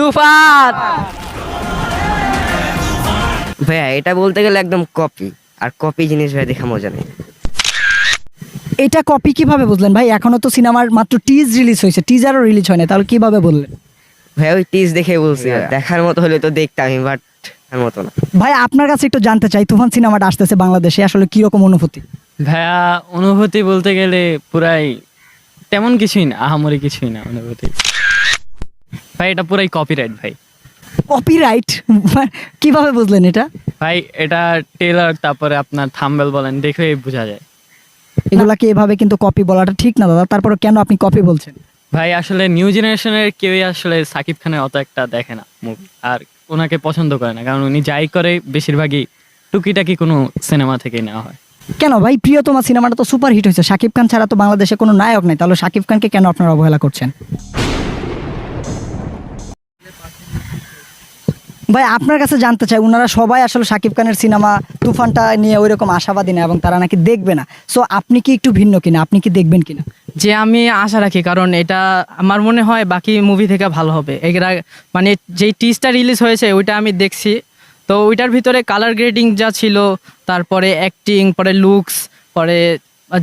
তুফান ভাইয়া এটা বলতে গেলে একদম কপি আর কপি জিনিস ভাই দেখা মজা নেই। এটা কপি কীভাবে বুঝলেন ভাই? এখনও তো সিনেমার মাত্র টিজ রিলিজ হয়েছে। টিজারও রিলিজ হয় না তাহলে কীভাবে বললেন? ভাই ওই টিজ দেখে বলছি। দেখার মতো হলে তো দেখতামই বাট মতো না। ভাই আপনার কাছে একটু জানতে চাই তুফান সিনেমাটা আসতেছে বাংলাদেশে আসলে কীরকম অনুভূতি? ভাইয়া অনুভূতি বলতে গেলে পুরাই তেমন কিছুই না আহামরি কিছুই না অনুভূতি। ভাই এটা পুরাই কপিরাইট ভাই। কপিরাইট কীভাবে বুঝলেন এটা? ভাই এটা টেলার তারপরে আপনার থাম্বেল বলেন দেখেই বোঝা যায়। এগুলাকে এভাবে কিন্তু কপি বলাটা ঠিক না দাদা? তারপরে কেন আপনি কপি বলছেন? ভাই আসলে নিউ জেনারেশনের কেউই আসলে সাকিব খানের অত একটা দেখে না মুভি আর ওনাকে পছন্দ করে না কারণ উনি যাই করে বেশিরভাগই টুকিটাকি কোনো সিনেমা থেকে নেওয়া হয়। কেন ভাই? প্রিয়তমা সিনেমাটা তো সুপার হিট হয়েছে। শাকিব খান ছাড়া তো বাংলাদেশে কোনো নায়ক নাই। তাহলে শাকিব খানকে কেন আপনারা অবহেলা করছেন? ভাই, আপনার কাছে জানতে চাই ওনারা সবাই আসলে শাকিব খানের সিনেমা তুফানটা নিয়ে ওইরককম আশাবাদী না এবং তারা নাকি দেখবে না। সো আপনি কি একটু ভিন্ন কিনা? আপনি কি দেখবেন কিনা? যে আমি আশা রাখি, কারণ এটা আমার মনে হয় বাকি মুভি থেকে ভালো হবে। এরা মানে যেই টিজটা রিলিজ হয়েছে, ওইটা আমি দেখছি। তো ওইটার ভিতরে কালার গ্রেডিং যা ছিল, তারপরে অ্যাক্টিং পরে লুকস পরে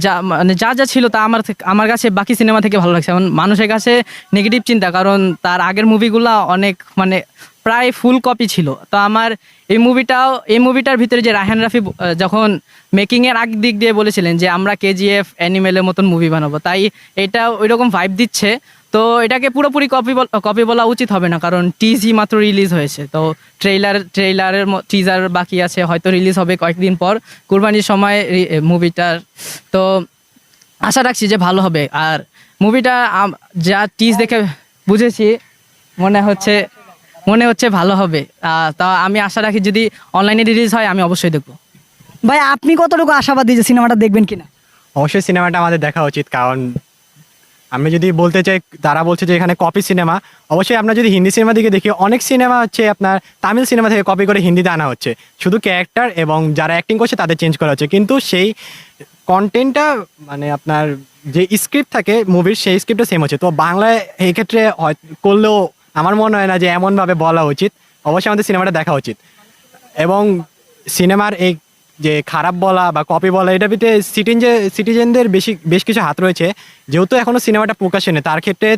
যা মানে যা যা ছিল তা আমার আমার কাছে বাকি সিনেমা থেকে ভালো লাগছে। এখন মানুষের কাছে নেগেটিভ চিন্তা, কারণ তার আগের মুভিগুলো অনেক মানে প্রায় ফুল কপি ছিল। তো আমার এই মুভিটাও এই মুভিটার ভিতরে যে রায়হান রাফি যখন মেকিংয়ের আগ দিক দিয়ে বলেছিলেন যে আমরা কেজিএফ অ্যানিমেলের মতন মুভি বানাবো, তাই এটা ওইরকম ভাইব দিচ্ছে। তো এটাকে পুরোপুরি কপি কপি বলা উচিত হবে না, কারণ টিজি মাত্র রিলিজ হয়েছে। তো ট্রেইলার ট্রেইলারের টিজার বাকি আছে, হয়তো রিলিজ হবে কয়েকদিন পর, কুরবানির সময় মুভিটার তো আশা রাখছি যে ভালো হবে। আর মুভিটা যা টিজ দেখে বুঝেছি, মনে হচ্ছে মনে হচ্ছে ভালো হবে। তা আমি আশা রাখি যদি অনলাইনে রিলিজ হয় আমি অবশ্যই দেখব। ভাই আপনি কতটুকু আশাবাদী যে সিনেমাটা দেখবেন কিনা? অবশ্যই সিনেমাটা আমাদের দেখা উচিত কারণ আমি যদি বলতে চাই তারা বলছে যে এখানে কপি সিনেমা অবশ্যই আমরা যদি হিন্দি সিনেমা দিকে দেখি অনেক সিনেমা হচ্ছে আপনার তামিল সিনেমা থেকে কপি করে হিন্দিতে আনা হচ্ছে। শুধু ক্যারেক্টার এবং যারা অ্যাক্টিং করছে তাদের চেঞ্জ করা হচ্ছে। কিন্তু সেই কন্টেন্টটা মানে আপনার যে স্ক্রিপ্ট থাকে মুভির সেই স্ক্রিপ্টটা সেম হচ্ছে। তো বাংলায় এই ক্ষেত্রে হয়- করলেও আমার মনে হয় না যে এমনভাবে বলা উচিত। অবশ্যই আমাদের সিনেমাটা দেখা উচিত। এবং সিনেমার এই যে খারাপ বলা বা কপি বলা, এটা ভিতরে সিটিজেন সিটিজেনদের বেশি বেশ কিছু হাত রয়েছে। যেহেতু এখনও সিনেমাটা প্রকাশে নেই তার ক্ষেত্রে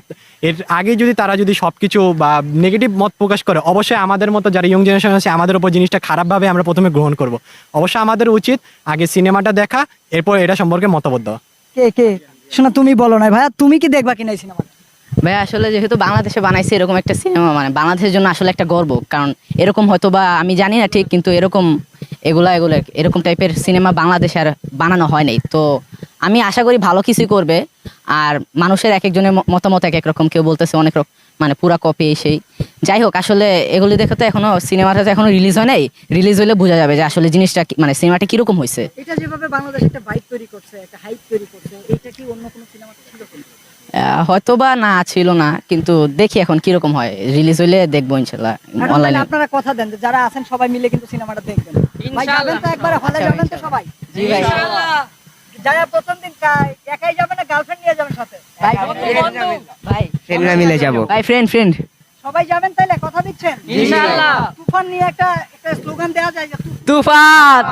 এর আগে যদি তারা যদি সব কিছু বা নেগেটিভ মত প্রকাশ করে, অবশ্যই আমাদের মতো যারা ইয়ং জেনারেশন আছে, আমাদের উপর জিনিসটা খারাপভাবে আমরা প্রথমে গ্রহণ করব। অবশ্যই আমাদের উচিত আগে সিনেমাটা দেখা, এরপর এটা সম্পর্কে মতামত দেওয়া। কে কে? শোনা, তুমি বলো না ভাইয়া, তুমি কি দেখবা কিনা এই সিনেমাটা? ভাই আসলে যেহেতু বাংলাদেশে বানাইছে এরকম একটা সিনেমা মানে বাংলাদেশের জন্য আসলে একটা গর্ব। কারণ এরকম হয়তো বা আমি জানি না ঠিক, কিন্তু এরকম এগুলা, এগুলো, এরকম টাইপের সিনেমা বাংলাদেশে আর বানানো হয় নাই। তো আমি আশা করি ভালো কিছুই করবে। আর মানুষের এক একজনের মতামত এক এক রকম। কেউ বলতেছে অনেক রকম মানে পুরা কপি সেই। যাই হোক আসলে এগুলি দেখে তো এখনও সিনেমাটা তো এখনও রিলিজ হয় নাই। রিলিজ হলে বোঝা যাবে যে আসলে জিনিসটা মানে সিনেমাটা কীরকম হয়েছে এটা যেভাবে বাংলাদেশ একটা ভাইব তৈরি করছে একটা হাইপ তৈরি করছে এটা কি অন্য কোনো সিনেমাতে ছিল হয়তো বা না ছিল না কিন্তু দেখি এখন কীরকম হয়। রিলিজ হইলে দেখব ইনশাল্লাহ অনলাইনে আপনারা কথা দেন যারা আছেন সবাই মিলে কিন্তু সিনেমাটা দেখবেন। ভাই যাবেন তো একবার হলে আচ্ছা, যাবেন তো সবাই। জি ভাই। যারা প্রথম দিন একাই যাবেন না গার্লফ্রেন্ড নিয়ে যাবেন সাথে? ভাই ফ্রেন্ডরা মিলে যাব। ভাই ফ্রেন্ড ফ্রেন্ড সবাই যাবেন তাইলে কথা দিচ্ছেন? ইনশাআল্লাহ। তুফান নিয়ে একটা একটা স্লোগান দেওয়া যায় যে তুফান।